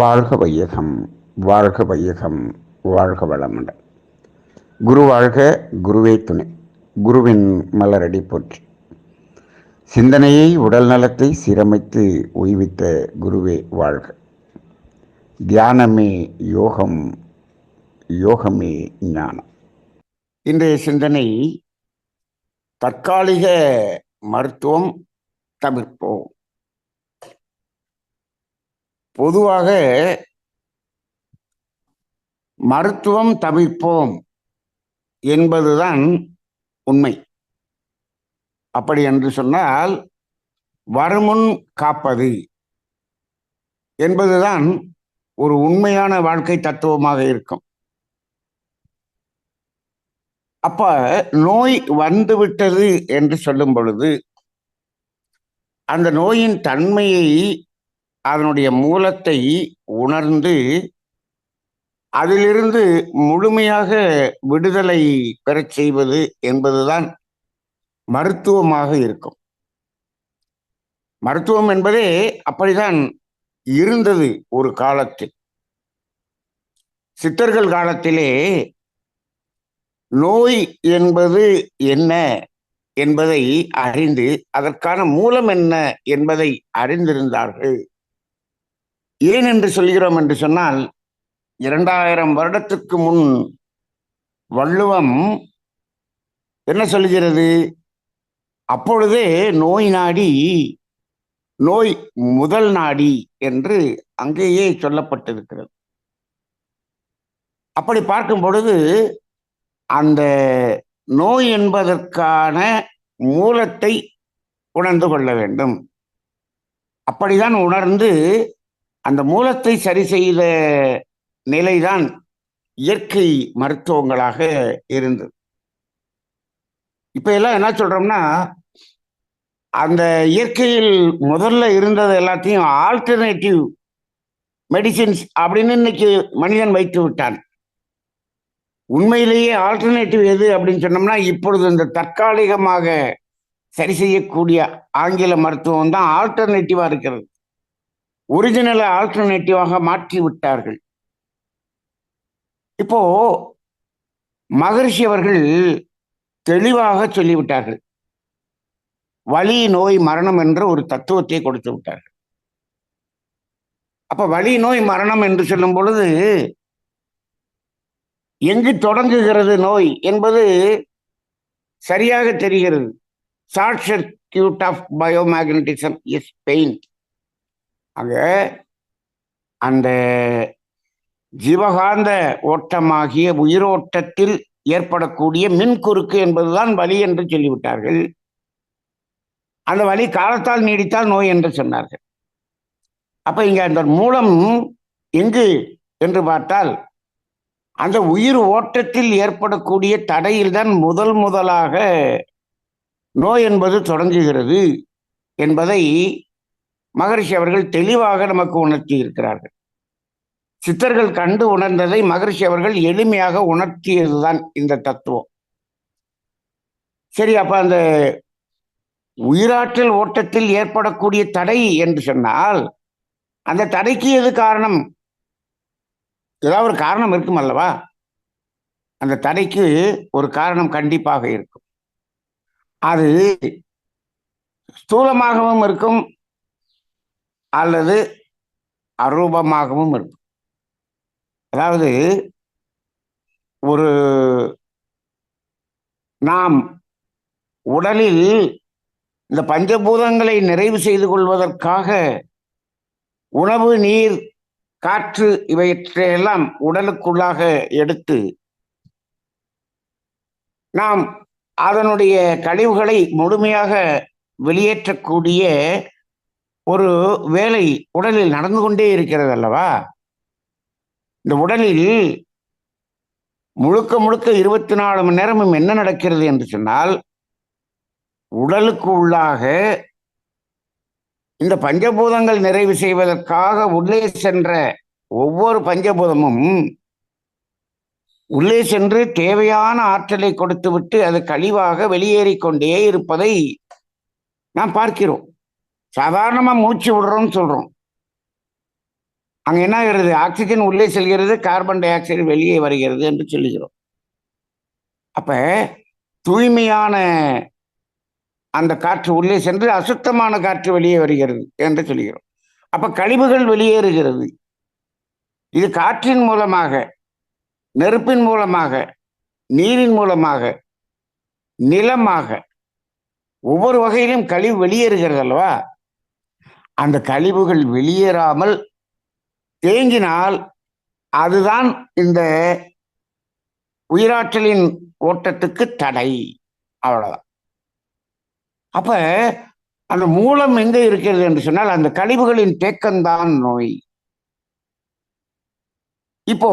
வாழ்க வையகம் வாழ்க வையகம் வாழ்க வளமுடன். குரு வாழ்க குருவே துணை. குருவின் மலரடி போற்றி. சிந்தனையை உடல் நலத்தை சீரமைத்து ஓய்வித்த குருவே வாழ்க. தியானமே யோகம் யோகமே ஞானம். இன்றைய சிந்தனை தற்காலிக மருத்துவம் தவிர்ப்போம். பொதுவாக மருத்துவம் தவிர்ப்போம் என்பதுதான் உண்மை. அப்படி என்று சொன்னால் வருமுன் காப்பது என்பதுதான் ஒரு உண்மையான வாழ்க்கை தத்துவமாக இருக்கும். அப்ப நோய் வந்துவிட்டது என்று சொல்லும் பொழுது அந்த நோயின் தன்மையை அதனுடைய மூலத்தை உணர்ந்து அதிலிருந்து முழுமையாக விடுதலை பெறச் செய்வது என்பதுதான் மருத்துவமாக இருக்கும். மருத்துவம் என்பதே அப்படிதான் இருந்தது ஒரு காலத்தில். சித்தர்கள் காலத்திலே நோய் என்பது என்ன என்பதை அறிந்து அதற்கான மூலம் என்ன என்பதை அறிந்திருந்தார்கள். ஏன் என்று சொல்கிறோம் என்று சொன்னால் இரண்டாயிரம் வருடத்துக்கு முன் வள்ளுவம் என்ன சொல்கிறது? அப்பொழுதே நோய் நாடி நோய் முதல் நாடி என்று அங்கேயே சொல்லப்பட்டிருக்கிறது. அப்படி பார்க்கும் பொழுது அந்த நோய் என்பதற்கான மூலத்தை உணர்ந்து கொள்ள வேண்டும். அப்படிதான் உணர்ந்து அந்த மூலத்தை சரி செய்த நிலைதான் இயற்கை மருத்துவங்களாக இருந்தது. இப்ப எல்லாம் என்ன சொல்றோம்னா அந்த இயற்கையில் முதல்ல இருந்தது எல்லாத்தையும் ஆல்டர்னேட்டிவ் மெடிசின்ஸ் அப்படின்னு இன்னைக்கு மனிதன் வைத்து விட்டான். உண்மையிலேயே ஆல்டர்னேட்டிவ் எது அப்படின்னு சொன்னோம்னா இப்பொழுது இந்த தற்காலிகமாக சரி செய்யக்கூடிய ஆங்கில மருத்துவம் தான் ஆல்டர்னேட்டிவா இருக்கிறது. ஒரிஜினலை ஆல்டர்னேட்டிவாக மாற்றி விட்டார்கள் இப்போ மகரிஷி அவர்கள் தெளிவாக சொல்லிவிட்டார்கள். வலி நோய் மரணம் என்ற ஒரு தத்துவத்தை கொடுத்து விட்டார்கள். அப்ப வலி நோய் மரணம் என்று சொல்லும் பொழுது எங்கு தொடங்குகிறது நோய் என்பது சரியாக தெரிகிறது. Short circuit of biomagnetism is pain ஆக அந்த ஜீவகாந்த ஓட்டமாகிய உயிரோட்டத்தில் ஏற்படக்கூடிய மின் குறுக்கு என்பதுதான் வலி என்று சொல்லிவிட்டார்கள். அந்த வலி காலத்தால் நீடித்தால் நோய் என்று சொன்னார்கள். அப்ப இங்க அந்த மூலம் எங்கு என்று பார்த்தால் அந்த உயிர் ஓட்டத்தில் ஏற்படக்கூடிய தடையில்தான் முதல் முதலாக நோய் என்பது தொடங்குகிறது என்பதை மகரிஷி அவர்கள் தெளிவாக நமக்கு உணர்த்தி இருக்கிறார்கள். சித்தர்கள் கண்டு உணர்ந்ததை மகரிஷி அவர்கள் எளிமையாக உணர்த்தியதுதான் இந்த தத்துவம். சரி அப்ப அந்த உயிராற்றல் ஓட்டத்தில் ஏற்படக்கூடிய தடை என்று சொன்னால் அந்த தடைக்கு எது காரணம்? ஏதாவது ஒரு காரணம் இருக்கும் அல்லவா? அந்த தடைக்கு ஒரு காரணம் கண்டிப்பாக இருக்கும். அது ஸ்தூலமாகவும் இருக்கும் அல்லது அரூபமாகவும் இருக்கும் அதாவது ஒரு நாம் உடலில் இந்த பஞ்சபூதங்களை நிறைவு செய்து கொள்வதற்காக உணவு நீர் காற்று இவற்றையெல்லாம் உடலுக்குள்ளாக எடுத்து நாம் அதனுடைய கழிவுகளை முழுமையாக வெளியேற்றக்கூடிய ஒரு வேலை உடலில் நடந்து கொண்டே இருக்கிறது அல்லவா? இந்த உடலில் முழுக்க முழுக்க இருபத்தி நாலு மணி நேரமும் என்ன நடக்கிறது என்று சொன்னால் உடலுக்கு உள்ளாக இந்த பஞ்சபூதங்கள் நிறைவு செய்வதற்காக உள்ளே சென்ற ஒவ்வொரு பஞ்சபூதமும் உள்ளே சென்று தேவையான ஆற்றலை கொடுத்துவிட்டு அது கழிவாக வெளியேறிக்கொண்டே இருப்பதை நாம் பார்க்கிறோம். சாதாரணமா மூச்சு விடுறோம்னு சொல்றோம். அங்க என்ன ஆகிறது? ஆக்சிஜன் உள்ளே செல்கிறது கார்பன் டை ஆக்சைடு வெளியே வருகிறது என்று சொல்லுகிறோம். அப்ப தூய்மையான அந்த காற்று உள்ளே சென்று அசுத்தமான காற்று வெளியே வருகிறது என்று சொல்கிறோம் அப்ப கழிவுகள் வெளியேறுகிறது. இது காற்றின் மூலமாக நெருப்பின் மூலமாக நீரின் மூலமாக நிலமாக ஒவ்வொரு வகையிலும் கழிவு வெளியேறுகிறது அல்லவா? அந்த கழிவுகள் வெளியேறாமல் தேங்கினால் அதுதான் இந்த உயிராற்றலின் ஓட்டத்துக்கு தடை. அவ்வளவுதான். அப்ப அந்த மூலம் எங்க இருக்கிறது என்று சொன்னால் அந்த கழிவுகளின் தேக்கம்தான் நோய். இப்போ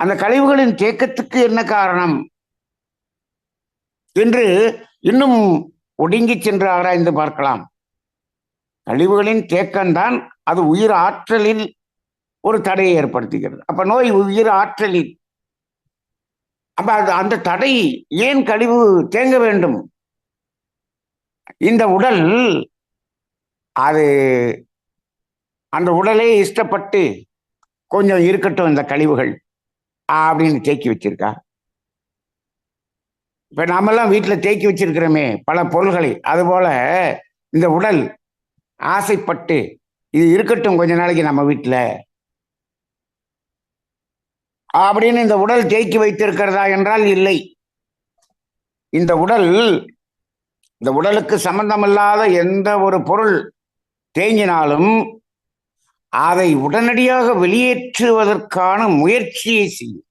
அந்த கழிவுகளின் தேக்கத்துக்கு என்ன காரணம்? என்று இன்னும் ஒடுங்கி சென்று ஆராய்ந்து பார்க்கலாம். கழிவுகளின் தேக்கம்தான் அது உயிர் ஆற்றலில் ஒரு தடையை ஏற்படுத்துகிறது. அப்ப நோய் உயிர் ஆற்றலில். அப்ப அது அந்த தடை ஏன் கழிவு தேங்க வேண்டும்? இந்த உடல் அது அந்த உடலே இஷ்டப்பட்டு கொஞ்சம் இருக்கட்டும் இந்த கழிவுகள் அப்படின்னு தேக்கி வச்சிருக்கா. இப்ப நாமெல்லாம் வீட்டில் தேக்கி வச்சிருக்கிறோமே பல பொருள்களை. அதுபோல இந்த உடல் ஆசைப்பட்டு இது இருக்கட்டும் கொஞ்ச நாளைக்கு நம்ம வீட்டுல அப்படின்னு இந்த உடல் தேக்கி வைத்திருக்கிறதா என்றால் இல்லை. இந்த உடல் இந்த உடலுக்கு சம்பந்தமில்லாத எந்த ஒரு பொருள் தேங்கினாலும் அதை உடனடியாக வெளியேற்றுவதற்கான முயற்சியை செய்யும்.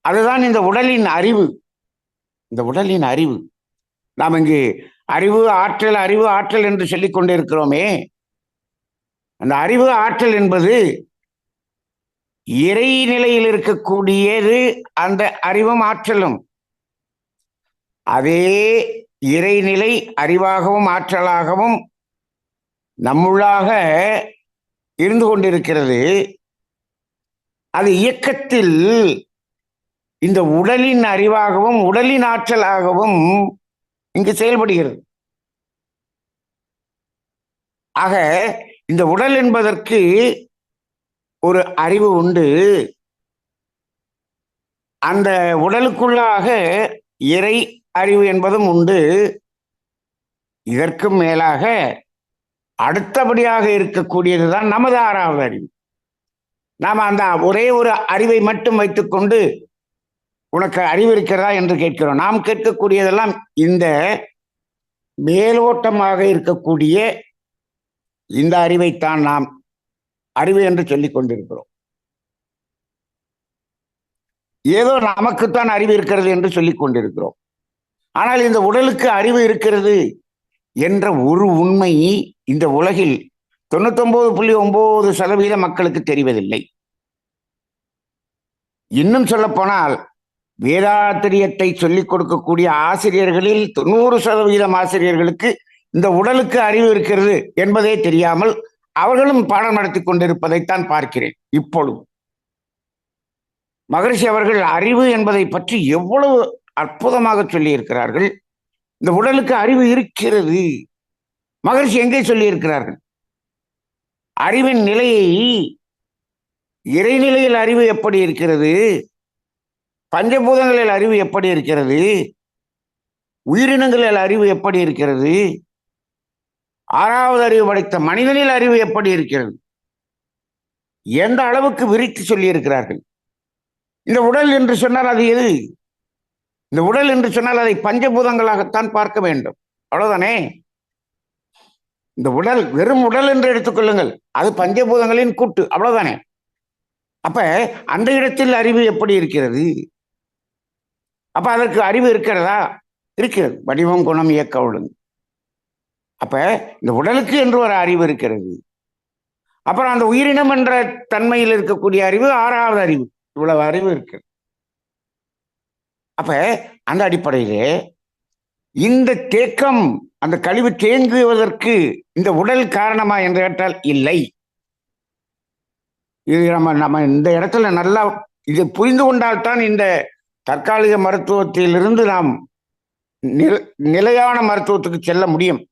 அதுதான் இந்த உடலின் அறிவு. இந்த உடலின் அறிவு. நாம் இங்கு அறிவு ஆற்றல் அறிவு ஆற்றல் என்று சொல்லிக் கொண்டிருக்கிறோமே. அந்த அறிவு ஆற்றல் என்பது இறை நிலையில் இருக்கக்கூடியது அந்த அறிவும் ஆற்றலும். அதே இறைநிலை அறிவாகவும் ஆற்றலாகவும் நம்முள்ளாக இருந்து கொண்டிருக்கிறது. அது இயக்கத்தில் இந்த உடலின் அறிவாகவும் உடலின் ஆற்றலாகவும் இங்கு செயல்படுகிறது. ஆக இந்த உடல் என்பதற்கு ஒரு அறிவு உண்டு. அந்த உடலுக்குள்ளாக இறை அறிவு என்பதும் உண்டு. இதற்கும் மேலாக அடுத்தபடியாக இருக்கக்கூடியதுதான் நமது ஆறாவது அறிவு. நாம் அந்த ஒரே ஒரு அறிவை மட்டும் வைத்துக்கொண்டு உனக்கு அறிவு இருக்கிறதா என்று கேட்கிறோம். நாம் கேட்கக்கூடியதெல்லாம் இந்த மேலோட்டமாக இருக்கக்கூடிய இந்த அறிவைத்தான் நாம் அறிவு என்று சொல்லிக் கொண்டிருக்கிறோம். ஏதோ நமக்குத்தான் அறிவு இருக்கிறது என்று சொல்லிக் கொண்டிருக்கிறோம். ஆனால் இந்த உடலுக்கு அறிவு இருக்கிறது என்ற ஒரு உண்மை இந்த உலகில் தொண்ணூத்தொன்பது புள்ளி ஒன்பது சதவீத மக்களுக்கு தெரிவதில்லை. இன்னும் சொல்லப்போனால் வேதாத்திரியத்தை சொல்லிக் கொடுக்கக்கூடிய ஆசிரியர்களில் தொண்ணூறு சதவீதம் ஆசிரியர்களுக்கு இந்த உடலுக்கு அறிவு இருக்கிறது என்பதே தெரியாமல் அவர்களும் பாடம் நடத்தி கொண்டிருப்பதைத்தான் பார்க்கிறேன் இப்பொழுது. மகரிஷி அவர்கள் அறிவு என்பதை பற்றி எவ்வளவு அற்புதமாக சொல்லி இருக்கிறார்கள் இந்த உடலுக்கு அறிவு இருக்கிறது. மகரிஷி எங்கே சொல்லியிருக்கிறார்கள்? அறிவின் நிலையை இறைநிலையில் அறிவு எப்படி இருக்கிறது? பஞ்சபூதங்களில் அறிவு எப்படி இருக்கிறது? உயிரினங்களில் அறிவு எப்படி இருக்கிறது? ஆறாவது அறிவு படைத்த மனிதனில் அறிவு எப்படி இருக்கிறது? எந்த அளவுக்கு விரித்து சொல்லியிருக்கிறார்கள்? இந்த உடல் என்று சொன்னால் அது எது? இந்த உடல் என்று சொன்னால் அதை பஞ்சபூதங்களாகத்தான் பார்க்க வேண்டும். அவ்வளவுதானே? இந்த உடல் வெறும் உடல் என்று எடுத்துக்கொள்ளுங்கள் அது பஞ்சபூதங்களின் கூட்டு. அவ்வளவுதானே? அப்ப அந்த இடத்தில் அறிவு எப்படி இருக்கிறது? அப்ப அதற்கு அறிவு இருக்கிறதா? இருக்கிறது. வடிவம் குணம் இயக்க ஒழுங்கு. அப்ப இந்த உடலுக்கு என்று ஒரு அறிவு இருக்கிறது. அப்புறம் அந்த உயிரினம் என்ற தன்மையில் இருக்கக்கூடிய அறிவு ஆறாவது அறிவு. இவ்வளவு அறிவு இருக்கு அப்ப அந்த அடிப்படையிலே இந்த தேக்கம் அந்த கழிவு தேங்குவதற்கு இந்த உடல் காரணமா என்று கேட்டால் இல்லை. இது நம்ம நம்ம இந்த இடத்துல நல்லா இதை புரிந்து கொண்டால்தான் இந்த தற்காலிக மருத்துவத்திலிருந்து நாம் நில- நிலையான மருத்துவத்துக்கு செல்ல முடியும்.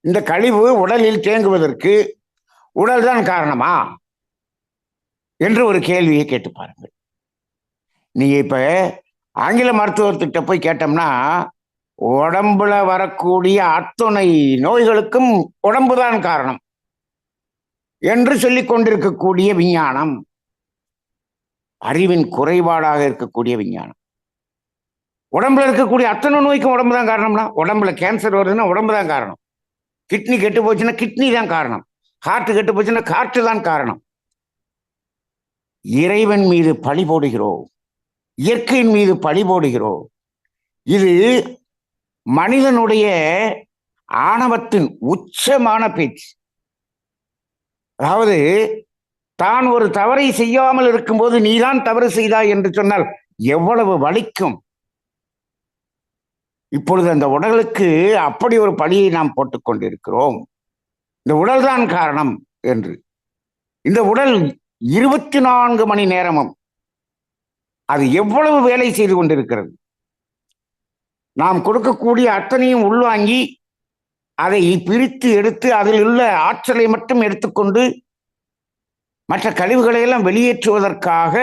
இந்த கழிவு உடலில் தேங்குவதற்கு உடல் தான் காரணமா? என்று ஒரு கேள்வியை கேட்டு பாருங்கள். நீங்க இப்ப ஆங்கில மருத்துவத்துக்கிட்ட போய் கேட்டோம்னா உடம்புல வரக்கூடிய அத்துணை நோய்களுக்கும் உடம்புதான் காரணம் என்று சொல்லிக் கொண்டிருக்கக்கூடிய விஞ்ஞானம். அறிவின் குறைபாடாக இருக்கக்கூடிய விஞ்ஞானம். உடம்புல இருக்கக்கூடிய அத்தனை நோய்க்கும் உடம்பு தான் காரணம்னா உடம்புல கேன்சர் வருதுன்னா உடம்பு தான் காரணம். கிட்னி கெட்டு போச்சுன்னா கிட்னி தான் காரணம். ஹார்ட் கெட்டு போச்சுன்னா ஹார்ட் தான் காரணம். இறைவன் மீது பழி போடுகிறோம். இயற்கையின் மீது பழி போடுகிறோம். இது மனிதனுடைய ஆணவத்தின் உச்சமான பேச்சு. அதாவது தான் ஒரு தவறை செய்யாமல் இருக்கும்போது நீதான் தவறு செய்தாய் என்று சொன்னால் எவ்வளவு வலிக்கும்? இப்பொழுது அந்த உடலுக்கு அப்படி ஒரு பழியை நாம் போட்டுக்கொண்டிருக்கிறோம் இந்த உடல் தான் காரணம் என்று. இந்த உடல் இருபத்தி நான்கு மணி நேரமும் அது எவ்வளவு வேலை செய்து கொண்டிருக்கிறது? நாம் கொடுக்கக்கூடிய அத்தனையும் உள்வாங்கி அதை பிரித்து எடுத்து அதில் உள்ள ஆற்றலை மட்டும் எடுத்துக்கொண்டு மற்ற கழிவுகளை எல்லாம் வெளியேற்றுவதற்காக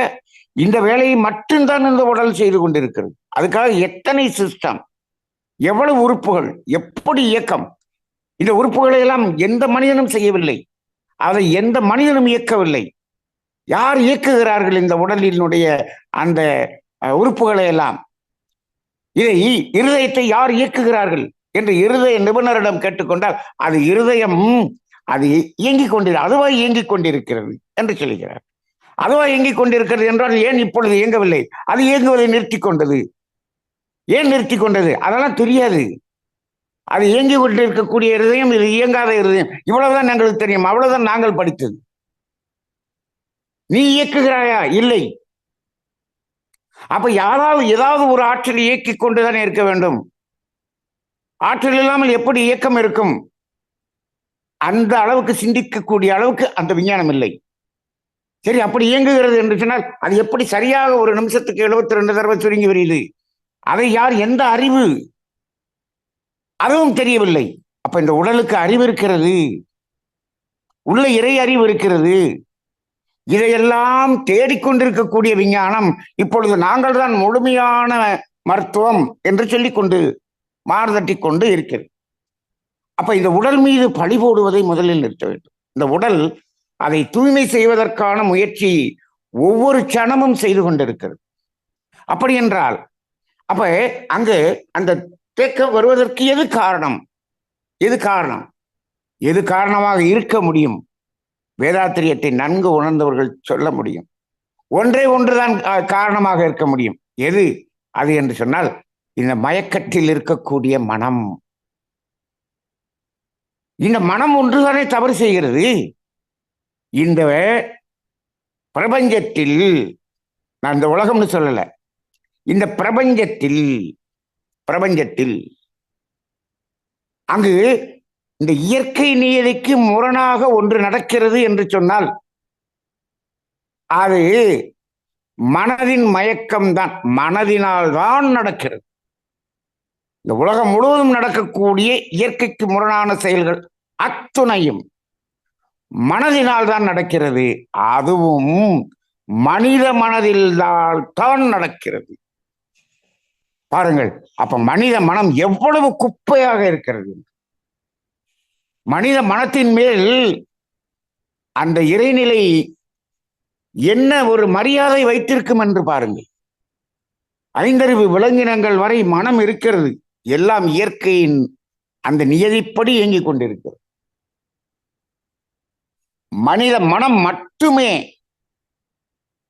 இந்த வேலையை மட்டும்தான் இந்த உடல் செய்து கொண்டிருக்கிறது. அதுக்காக எத்தனை சிஸ்டம் எவ்வளவு உறுப்புகள் எப்படி இயக்கம் இந்த உறுப்புகளை எல்லாம் எந்த மனிதனும் செய்யவில்லை. அதை எந்த மனிதனும் இயக்கவில்லை. யார் இயக்குகிறார்கள் இந்த உடலினுடைய அந்த அஹ், உறுப்புகளை எல்லாம் இதை இருதயத்தை யார் இயக்குகிறார்கள்? என்று இருதய நிபுணரிடம் கேட்டுக்கொண்டால் அது இருதயம் அது இயங்கிக் கொண்டிரு அதுவாய் இயங்கிக் கொண்டிருக்கிறது என்று சொல்லுகிறார் அதுவாய் இயங்கிக் கொண்டிருக்கிறது என்றால் ஏன் இப்பொழுது இயங்கவில்லை? அது இயங்குவதை நிறுத்தி கொண்டது. ஏன் நிறுத்தி கொண்டது? அதெல்லாம் தெரியாது. அது இயங்கி கொண்டு இருக்கக்கூடிய இருதயம் இது இயங்காத இருதயம். இவ்வளவுதான் எங்களுக்கு தெரியும். அவ்வளவுதான் நாங்கள் படித்தது. நீ இயக்குகிறாயா? இல்லை. அப்ப யாராவது ஏதாவது ஒரு ஆற்றல் இயக்கிக் கொண்டுதானே இருக்க வேண்டும். ஆற்றல் இல்லாமல் எப்படி இயக்கம் இருக்கும்? அந்த அளவுக்கு சிந்திக்கக்கூடிய அளவுக்கு அந்த விஞ்ஞானம் இல்லை. சரி அப்படி இயங்குகிறது என்று சொன்னால் அது எப்படி சரியாக ஒரு நிமிஷத்துக்கு எழுபத்தி ரெண்டு தடவை சுருங்கி வருகிறது? அதை யார் எந்த அறிவு? அதுவும் தெரியவில்லை. அப்ப இந்த உடலுக்கு அறிவு இருக்கிறது. உள்ள இறை அறிவு இருக்கிறது. இதையெல்லாம் தேடிக்கொண்டிருக்கக்கூடிய விஞ்ஞானம் இப்பொழுது நாங்கள் தான் முழுமையான மருத்துவம் என்று சொல்லிக்கொண்டு மாறுதட்டி கொண்டு இருக்கிறது. அப்ப இந்த உடல் மீது பழி போடுவதை முதலில் நிறுத்த வேண்டும். இந்த உடல் அதை தூய்மை செய்வதற்கான முயற்சி ஒவ்வொரு கணமும் செய்து கொண்டிருக்கிறது. அப்படி என்றால் அப்ப அங்கு அந்த தேக்கம் வருவதற்கு எது காரணம்? எது காரணம்? எது காரணமாக இருக்க முடியும்? வேதாத்திரியத்தை நன்கு உணர்ந்தவர்கள் சொல்ல முடியும். ஒன்றே ஒன்றுதான் காரணமாக இருக்க முடியும். எது? அது என்று சொன்னால் இந்த மயக்கத்தில் இருக்கக்கூடிய மனம். இந்த மனம் ஒன்றுதானே தவறு செய்கிறது? இந்த பிரபஞ்சத்தில் நான் இந்த உலகம்னு சொல்லலை. இந்த பிரபஞ்சத்தில் பிரபஞ்சத்தில் அங்கு இந்த இயற்கை நியதிக்கு முரணாக ஒன்று நடக்கிறது என்று சொன்னால் அது மனதின் மயக்கம்தான். மனதினால் தான் நடக்கிறது. இந்த உலகம் முழுவதும் நடக்கக்கூடிய இயற்கைக்கு முரணான செயல்கள் அத்துணையும். மனதினால் தான் நடக்கிறது அதுவும் மனித மனதில் தான் நடக்கிறது. பாருங்கள் அப்ப மனித மனம் எவ்வளவு குப்பையாக இருக்கிறது. மனித மனத்தின் மேல் அந்த இறைநிலை என்ன ஒரு மரியாதை வைத்திருக்கும் என்று பாருங்கள். ஐந்தறிவு விலங்கினங்கள் வரை மனம் இருக்கிறது. எல்லாம் இயற்கையின் அந்த நியதிப்படி இயங்கிக் கொண்டிருக்கிறது. மனித மனம் மட்டுமே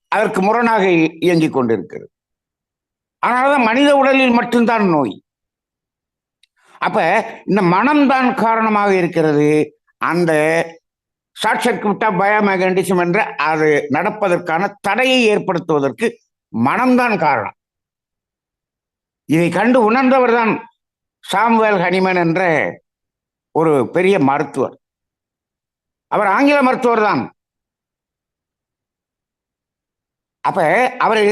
அதற்கு முரணாக இயங்கிக் கொண்டிருக்கிறது. அதனாலதான் மனித உடலில் மட்டும்தான் நோய். அப்ப இந்த மனம்தான் காரணமாக இருக்கிறது. அந்த ஷார்ட் சர்க்கியூட்டா பயோமேகனடிசம் என்ற அது நடப்பதற்கான தடையை ஏற்படுத்துவதற்கு மனம்தான் காரணம். இதை கண்டு உணர்ந்தவர் தான் சாம்வேல் ஹனிமன் என்ற ஒரு பெரிய மருத்துவர். அவர் ஆங்கில மருத்துவர் தான் அப்ப அவர்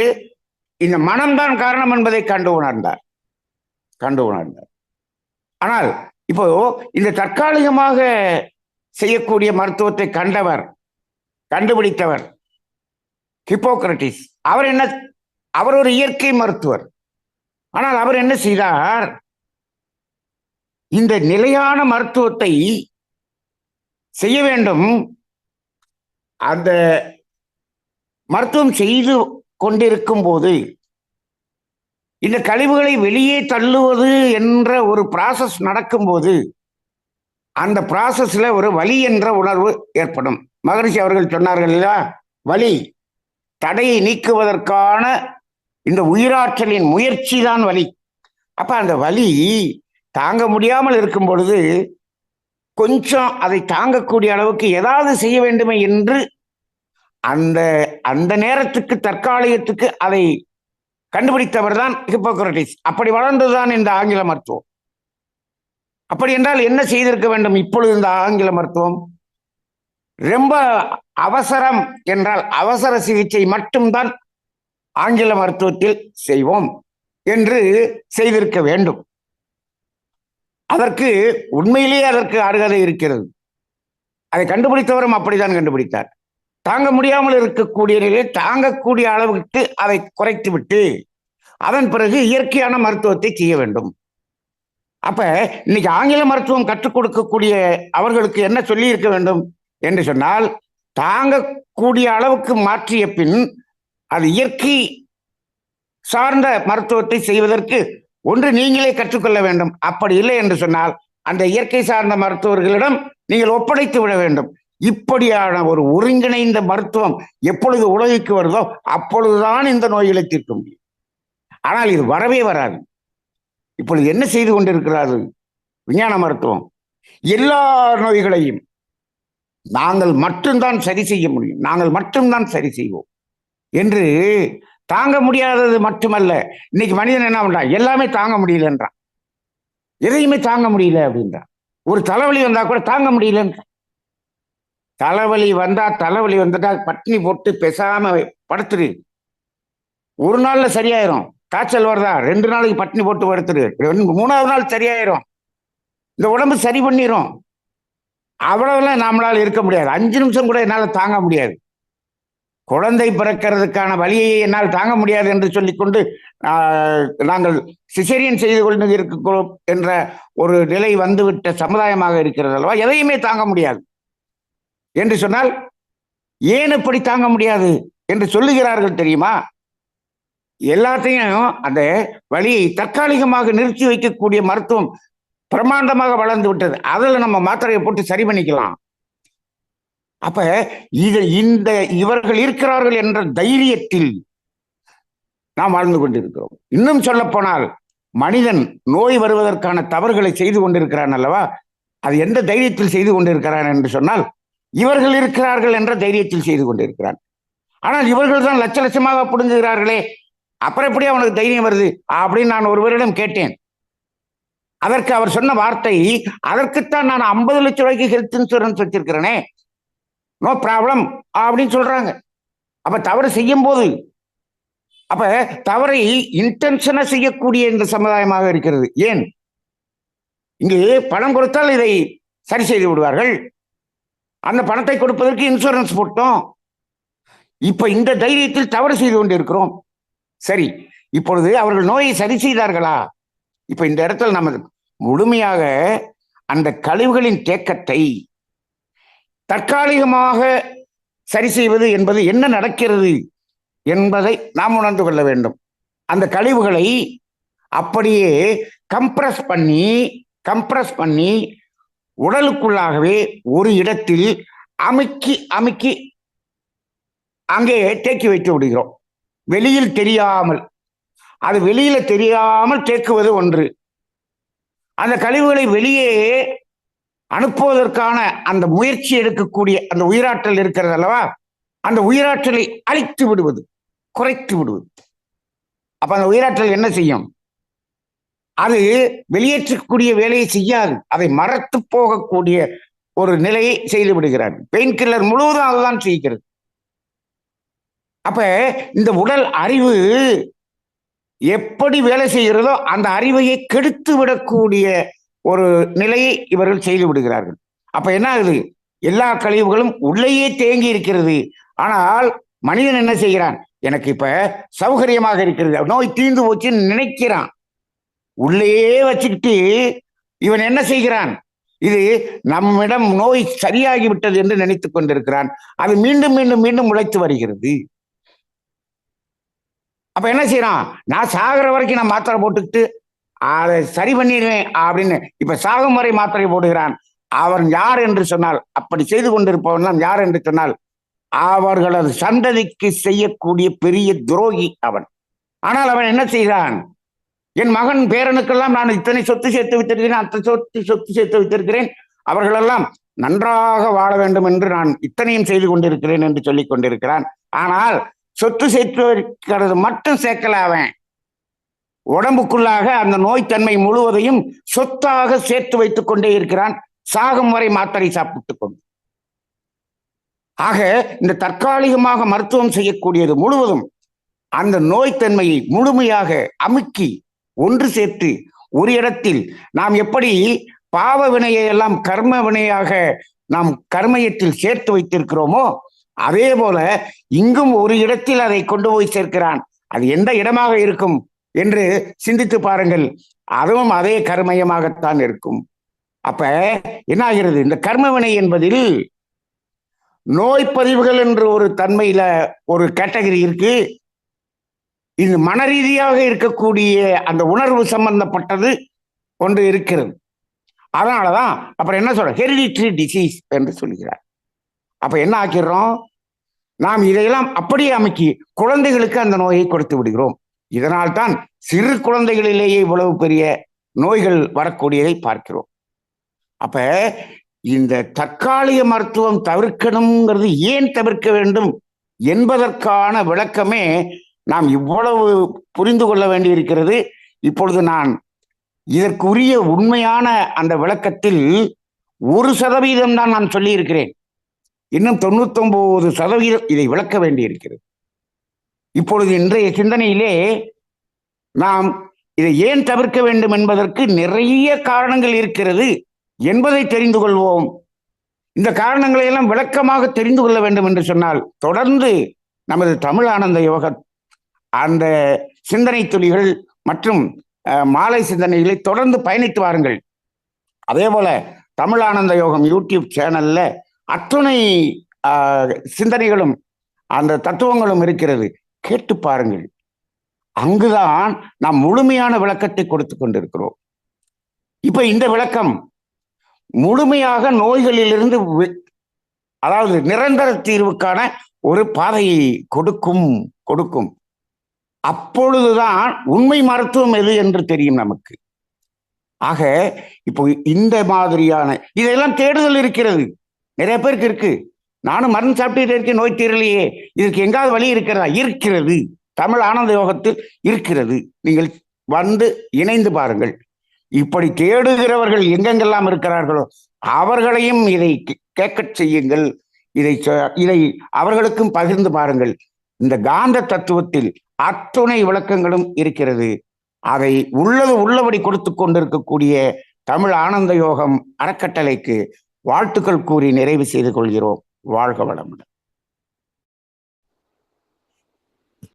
இந்த மனம்தான் காரணம் என்பதை கண்டு உணர்ந்தார். கண்டு உணர்ந்தார். ஆனால் இப்போ இந்த தற்காலிகமாக செய்யக்கூடிய மருத்துவத்தை கண்டவர் கண்டுபிடித்தவர் ஹிப்போக்ரட்டிஸ். அவர் என்ன அவர் ஒரு இயற்கை மருத்துவர். ஆனால் அவர் என்ன செய்தார்? இந்த நிலையான மருத்துவத்தை செய்ய வேண்டும். அந்த மருத்துவம் செய்து கொண்டிருக்கும் போது இந்த கழிவுகளை வெளியே தள்ளுவது என்ற ஒரு ப்ராசஸ் நடக்கும்போது அந்த ப்ராசஸ்ல ஒரு வலி என்ற உணர்வு ஏற்படும். மகரிஷி அவர்கள் சொன்னார்கள் இல்லையா? வலி தடையை நீக்குவதற்கான இந்த உயிராற்றலின் முயற்சி தான் வலி. அப்ப அந்த வலி தாங்க முடியாமல் இருக்கும் பொழுது கொஞ்சம் அதை தாங்கக்கூடிய அளவுக்கு ஏதாவது செய்ய வேண்டுமே என்று அந்த அந்த நேரத்துக்கு தற்காலிகத்துக்கு அதை கண்டுபிடித்தவர் தான் ஹிப்போக்ரட்டிஸ். அப்படி வளர்ந்ததுதான் இந்த ஆங்கில மருத்துவம். அப்படி என்றால் என்ன செய்திருக்க வேண்டும்? இப்பொழுது இந்த ஆங்கில மருத்துவம். ரொம்ப அவசரம் என்றால் அவசர சிகிச்சை மட்டும்தான் ஆங்கில மருத்துவத்தில் செய்வோம் என்று செய்திருக்க வேண்டும். அதற்கு உண்மையிலேயே அதற்கு அருகதை இருக்கிறது. அதை கண்டுபிடித்தவரும் அப்படித்தான் கண்டுபிடித்தார். தாங்க முடியாமல் இருக்கக்கூடிய நிலையில் தாங்கக்கூடிய அளவுக்கு அதை குறைத்து விட்டு அதன் பிறகு இயற்கையான மருத்துவத்தை செய்ய வேண்டும். அப்ப இன்னைக்கு ஆங்கில மருத்துவம் கற்றுக் கொடுக்கக்கூடிய அவர்களுக்கு என்ன சொல்லி இருக்க வேண்டும் என்று சொன்னால் தாங்கக்கூடிய அளவுக்கு மாற்றிய பின் அது இயற்கை சார்ந்த மருத்துவத்தை செய்வதற்கு ஒன்று நீங்களே கற்றுக்கொள்ள வேண்டும். அப்படி இல்லை என்று சொன்னால் அந்த இயற்கை சார்ந்த மருத்துவர்களிடம் நீங்கள் ஒப்படைத்து விட வேண்டும். இப்படியான ஒரு ஒருங்கிணைந்த மருத்துவம் எப்பொழுது உலகிற்கு வருதோ அப்பொழுதுதான் இந்த நோய்களை தீர்க்க முடியும். ஆனால் இது வரவே வராது. இப்பொழுது என்ன செய்து கொண்டிருக்கிறார்கள்? விஞ்ஞான மருத்துவம். எல்லா நோய்களையும் நாங்கள் மட்டும்தான் சரி செய்ய முடியும். நாங்கள் மட்டும்தான் சரி செய்வோம். என்று தாங்க முடியாதது மட்டுமல்ல இன்னைக்கு மனிதன் என்ன பண்றான்? எல்லாமே தாங்க முடியலன்றான். எதையுமே தாங்க முடியல அப்படின்றான். ஒரு தலைவலி வந்தா கூட தாங்க முடியலன்றான். தலைவலி வந்தா தலைவலி வந்துட்டா பட்னி போட்டு பேசாம படுத்துரு. ஒரு நாள்ல சரியாயிரும். காய்ச்சல் வருதா? ரெண்டு நாளைக்கு பட்னி போட்டு படுத்துரு. மூணாவது நாள் சரியாயிரும். இந்த உடம்பு சரி பண்ணிரும். அவ்வளவுலாம் நம்மளால இருக்க முடியாது. அஞ்சு நிமிஷம் கூட என்னால தாங்க முடியாது. குழந்தை பிறக்கிறதுக்கான வழியை என்னால் தாங்க முடியாது என்று சொல்லிக்கொண்டு நாங்கள் சிசேரியன் செய்து கொண்டு இருக்கிறோம் என்ற ஒரு நிலை வந்துவிட்ட சமுதாயமாக இருக்கிறது அல்லவா? எதையுமே தாங்க முடியாது. என்று சொன்னால் ஏன் இப்படி தாங்க முடியாது என்று சொல்லுகிறார்கள் தெரியுமா? எல்லாத்தையும் அந்த வழியை தற்காலிகமாக நிறுத்தி வைக்கக்கூடிய மருத்துவம் பிரம்மாண்டமாக வளர்ந்து விட்டது. அதில் நம்ம மாத்திரையை போட்டு சரி பண்ணிக்கலாம். அப்ப இது இந்த இவர்கள் இருக்கிறார்கள் என்ற தைரியத்தில் நாம் வாழ்ந்து கொண்டிருக்கிறோம். இன்னும் சொல்ல போனால் மனிதன் நோய் வருவதற்கான தவறுகளை செய்து கொண்டிருக்கிறான் அல்லவா? அது எந்த தைரியத்தில் செய்து கொண்டிருக்கிறான் என்று சொன்னால் இவர்கள் இருக்கிறார்கள் என்ற தைரியத்தில் செய்து கொண்டிருக்கிறான். ஆனால் இவர்கள் தான் லட்ச லட்சமாக புடுங்குகிறார்களே அப்புறம் எப்படி அவனுக்கு தைரியம் வருது? அப்படின்னு நான் ஒருவரிடம் கேட்டேன். அதற்கு அவர் சொன்ன வார்த்தை அதற்குத்தான் நான் ஐம்பது லட்சம் ரூபாய்க்கு ஹெல்த் இன்சூரன்ஸ் வச்சிருக்கிறேனே நோ ப்ராப்ளம் அப்படின்னு சொல்றாங்க. அப்ப தவறு செய்யும் போது அப்ப தவறை இன்டென்ஷனா செய்யக்கூடிய இந்த சமுதாயமாக இருக்கிறது. ஏன்? இங்கு பணம் கொடுத்தால் இதை சரி செய்து விடுவார்கள். அந்த பணத்தை கொடுப்பதற்கு இன்சூரன்ஸ் போட்டோம். இப்ப இந்த தைரியத்தில் தவறு செய்து கொண்டிருக்கிறோம். சரி இப்பொழுது அவர்கள் நோயை சரி செய்தார்களா? இப்ப இந்த இடத்துல நம்ம முழுமையாக அந்த கழிவுகளின் தேக்கத்தை தற்காலிகமாக சரி செய்வது என்பது என்ன நடக்கிறது என்பதை நாம் உணர்ந்து கொள்ள வேண்டும். அந்த கழிவுகளை அப்படியே கம்ப்ரஸ் பண்ணி கம்ப்ரஸ் பண்ணி உடலுக்குள்ளாகவே ஒரு இடத்தில் அமுக்கி அமுக்கி அங்கே தேக்கி வைத்து விடுகிறோம். வெளியில் தெரியாமல். அது வெளியில தெரியாமல் தேக்குவது ஒன்று. அந்த கழிவுகளை வெளியே அனுப்புவதற்கான அந்த முயற்சி எடுக்கக்கூடிய அந்த உயிராற்றல் இருக்கிறது அல்லவா? அந்த உயிராற்றலை அழித்து விடுவது குறைத்து விடுவது. அப்ப அந்த உயிராற்றல் என்ன செய்யும்? அது வெளியேற்றக்கூடிய வேலையை செய்யாது. அதை மறத்து போகக்கூடிய ஒரு நிலையை செய்து விடுகிறார். பெயின் கில்லர் முழுவதும் அதுதான் செய்கிறது. அப்ப இந்த உடல் அறிவு எப்படி வேலை செய்கிறதோ அந்த அறிவையை கெடுத்து விடக்கூடிய ஒரு நிலையை இவர்கள் செய்து விடுகிறார்கள். அப்ப என்ன ஆகுது? எல்லா கழிவுகளும் உள்ளேயே தேங்கி இருக்கிறது. ஆனால் மனிதன் என்ன செய்கிறான்? எனக்கு இப்ப சௌகரியமாக இருக்கிறது. நோய் தீர்ந்து போச்சுன்னு நினைக்கிறான். உள்ளேயே வச்சுக்கிட்டு இவன் என்ன செய்கிறான்? இது நம்மிடம் நோய் சரியாகி விட்டது என்று நினைத்துக் கொண்டிருக்கிறான். அது மீண்டும் மீண்டும் மீண்டும் உழைத்து வருகிறது. அப்ப என்ன செய்யறான்? நான் சாகிற வரைக்கும் நான் மாத்திரை போட்டுக்கிட்டு அதை சரி பண்ணிடுவேன் அப்படின்னு இப்ப சாகும் வரை மாத்திரை போடுகிறான். அவன் யார் என்று சொன்னால் அப்படி செய்து கொண்டிருப்பவன் யார் என்று சொன்னால் அவர்களது சந்ததிக்கு செய்யக்கூடிய பெரிய துரோகி அவன். ஆனால் அவன் என்ன செய்கிறான் என் மகன் பேரனுக்கெல்லாம் நான் இத்தனை சொத்து சேர்த்து வைத்திருக்கிறேன் அத்தனை சொத்து சொத்து சேர்த்து வைத்திருக்கிறேன். அவர்களெல்லாம் நன்றாக வாழ வேண்டும் என்று நான் இத்தனையும் செய்து கொண்டிருக்கிறேன் என்று சொல்லிக் கொண்டிருக்கிறான். ஆனால் சொத்து சேர்த்து வைக்கிறது மட்டும் சேர்க்கல அவன். உடம்புக்குள்ளாக அந்த நோய்த்தன்மை முழுவதையும் சொத்தாக சேர்த்து வைத்துக் கொண்டே இருக்கிறான். சாகும் வரை மாத்திரை சாப்பிட்டுக் கொண்டு. ஆக இந்த தற்காலிகமாக மருத்துவம் செய்யக்கூடியது முழுவதும் அந்த நோய்த்தன்மையை முழுமையாக அமுக்கி ஒன்று சேர்த்து ஒரு இடத்தில் நாம் எப்படி பாவ வினையை எல்லாம் கர்ம வினையாக நாம் கர்மயத்தில் சேர்த்து வைத்திருக்கிறோமோ அதே போல இங்கும் ஒரு இடத்தில் அதை கொண்டு போய் சேர்க்கிறான். அது எந்த இடமாக இருக்கும்? என்று சிந்தித்து பாருங்கள். அதுவும் அதே கர்மயமாகத்தான் இருக்கும். அப்ப என்ன ஆகிறது இந்த கர்மவினை என்பதில் நோய் பதிவுகள் என்று ஒரு தன்மையில ஒரு கேட்டகரி இருக்கு. இது மன ரீதியாக இருக்கக்கூடிய அந்த உணர்வு சம்பந்தப்பட்டது ஒன்று இருக்கிறது. அதனாலதான் அப்புறம் என்ன சொல்ற? ஹெரிடிட்ரி டிசீஸ் என்று சொல்கிறார். அப்ப என்ன ஆக்கிறோம் நாம் இதையெல்லாம் அப்படியே அமைக்கி குழந்தைகளுக்கு அந்த நோயை கொடுத்து விடுகிறோம். இதனால் தான் சிறு குழந்தைகளிலேயே இவ்வளவு பெரிய நோய்கள் வரக்கூடியதை பார்க்கிறோம். அப்ப இந்த தற்காலிக மருத்துவம் தவிர்க்கணுங்கிறது ஏன் தவிர்க்க வேண்டும் என்பதற்கான விளக்கமே நாம் இவ்வளவு புரிந்து கொள்ள வேண்டியிருக்கிறது. இப்பொழுது நான் இதற்குரிய உண்மையான அந்த விளக்கத்தில் ஒரு சதவீதம் தான் நான் சொல்லியிருக்கிறேன். இன்னும் தொண்ணூத்தொன்பது சதவீதம் இதை விளக்க வேண்டியிருக்கிறது. இப்பொழுது இன்றைய சிந்தனையிலே நாம் இதை ஏன் தவிர்க்க வேண்டும் என்பதற்கு நிறைய காரணங்கள் இருக்கிறது என்பதை தெரிந்து கொள்வோம். இந்த காரணங்களை எல்லாம் விளக்கமாக தெரிந்து கொள்ள வேண்டும் என்று சொன்னால் தொடர்ந்து நமது தமிழ் ஆனந்த யோக அந்த சிந்தனை துளிகள் மற்றும் மாலை சிந்தனைகளை தொடர்ந்து பயணித்து வாருங்கள். அதே போல தமிழ் ஆனந்த யோகம் யூடியூப் சேனல்ல அத்துணை சிந்தனைகளும் அந்த தத்துவங்களும் இருக்கிறது. கேட்டு பாருங்கள். அங்குதான் நாம் முழுமையான விளக்கத்தை கொடுத்து கொண்டிருக்கிறோம். இப்ப இந்த விளக்கம் முழுமையாக நோய்களிலிருந்து அதாவது நிரந்தர தீர்வுக்கான ஒரு பாதையை கொடுக்கும் கொடுக்கும். அப்பொழுதுதான் உண்மை மருத்துவம் எது என்று தெரியும் நமக்கு. ஆக இப்போ இந்த மாதிரியான இதெல்லாம் தேடுதல் இருக்கிறது. நிறைய பேருக்கு இருக்கு. நானும் மருந்து சாப்பிட்டு இருக்கேன் நோய் தீரலையே. இதுக்கு எங்காவது வழி இருக்கிறதா? இருக்கிறது. தமிழ் ஆனந்த யோகத்தில் இருக்கிறது. நீங்கள் வந்து இணைந்து பாருங்கள். இப்படி தேடுகிறவர்கள் எங்கெங்கெல்லாம் இருக்கிறார்களோ அவர்களையும் இதை கேட்க செய்யுங்கள். இதை இதை அவர்களுக்கும் பகிர்ந்து பாருங்கள். இந்த காந்த தத்துவத்தில் அத்துணை விளக்கங்களும் இருக்கிறது. அதை உள்ளது உள்ளபடி கொடுத்து கொண்டிருக்கக்கூடிய தமிழ் ஆனந்த யோகம் அறக்கட்டளைக்கு வாழ்த்துக்கள் கூறி நிறைவு செய்து கொள்கிறோம். வாழ்க வளமுடன்.